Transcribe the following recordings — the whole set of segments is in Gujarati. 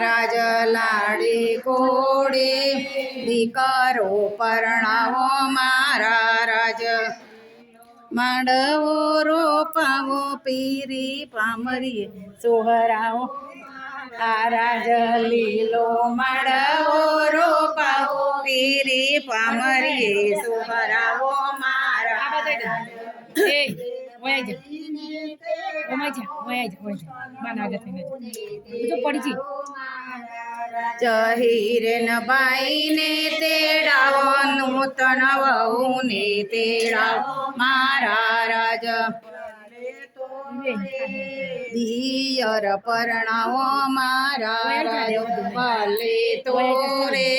રાજ લાડી કોડે દીકરો પરણાવો મારા રાજ માંડવો રોપાવો પીરી પામરી સોહરાવો રાજ લીલો માંડવો રોપાવો પીરી પામરી સોહરાવો મારા વયા જા. ઓમાય જા વયા જા વયા જા. માના આગળ થઈને જા. પડી જી ચહીરેન બાઈને તેડાવો નૂતન વહુને તેડાવો. મારા રાજ. દિયર પરણાવો મારા રાજ. ભલે તો રે.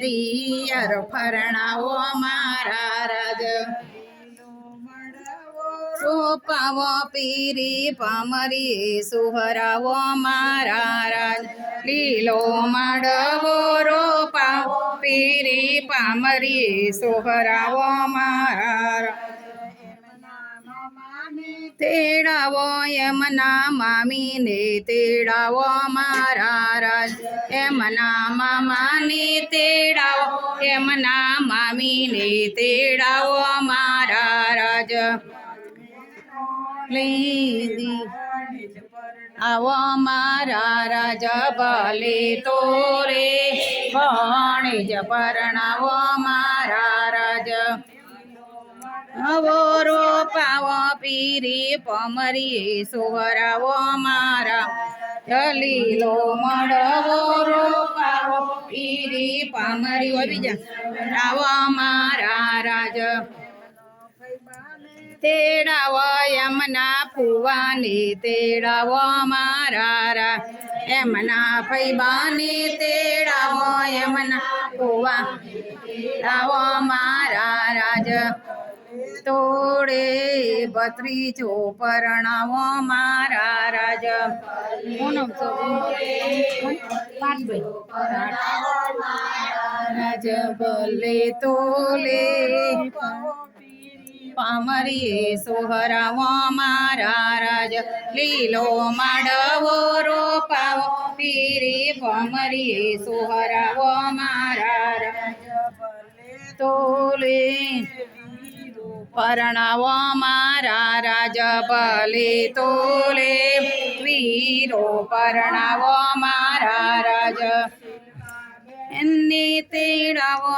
દિયર પરણાવો મારા રાજ. સોપાવો પીરી પામરી સુહરાવો મારા રાજ. લીલો માડવો રોપાવો પીરી પામરી સુહરાવો મારા રાજ. તેડાવો યમના મામીને તેડાવો મારા રાજ. એમના મામાને તેડાવો એમના મામીને તેડાવો મારા રાજ. લીધી આવો મારા રાજા ભલે તોરે ભણેજ પરણાવો મારા રાજ. હવો રોપાવો પીરી પમરી સુવરાવો મારા લીલો મળવો રોપાવો પીરી પામરી હોય બીજા આવો મારા રાજ. તેડાવો યમના ફુવાને તેડાવો મારા રા એમના ફૈબાને તેડાવો યમના ફુવા તેડાવો મારા રાજ. તોડે બત્રીજો પરણાવો મારા રાજ. પૂનમ રાજ. ભલે તોલે પામરીએ સોહરાવો મારા રાજ. લીલો માડવો રોપાવો, પીરી પામરીએ સોહરાવો મારા રાજ. તોલે પરણાવો મારા રાજ, ભલે તોલે વીરો પરણાવો મારા રાજ. એને તેડાવો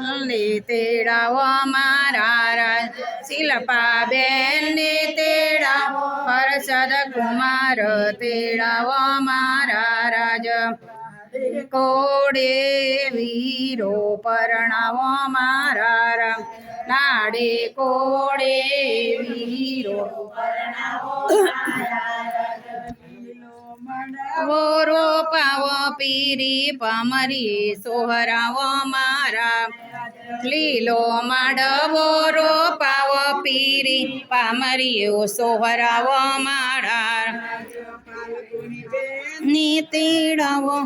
ને તેડાવો મારા રાજ. શિલ્પા બેનને તેડાવો, હર્ષદ કુમાર, તેડાવો મારા રાજ. કોડે વીરો પરણાવો મારા રામ. નાડે કોડે વીરો વોરો પાવો પીરી પામરી સોહરાવો મારા. લીલો માડવો રોપાવો પીરી પામરી સોહરાવો મારા. ની તેડાવો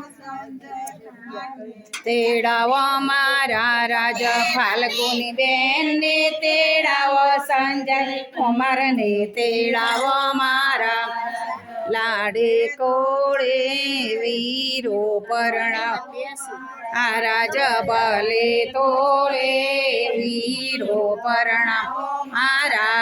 તેડાવો મારા રાજા. ફાલ્ગુની બેન ને તેડાવો, સંજય કુમાર ને તેડાવો મારા. લાડે કોળે વીરો પરણા. આ રાજ બલે તોળે વીરો પરણા. રાજ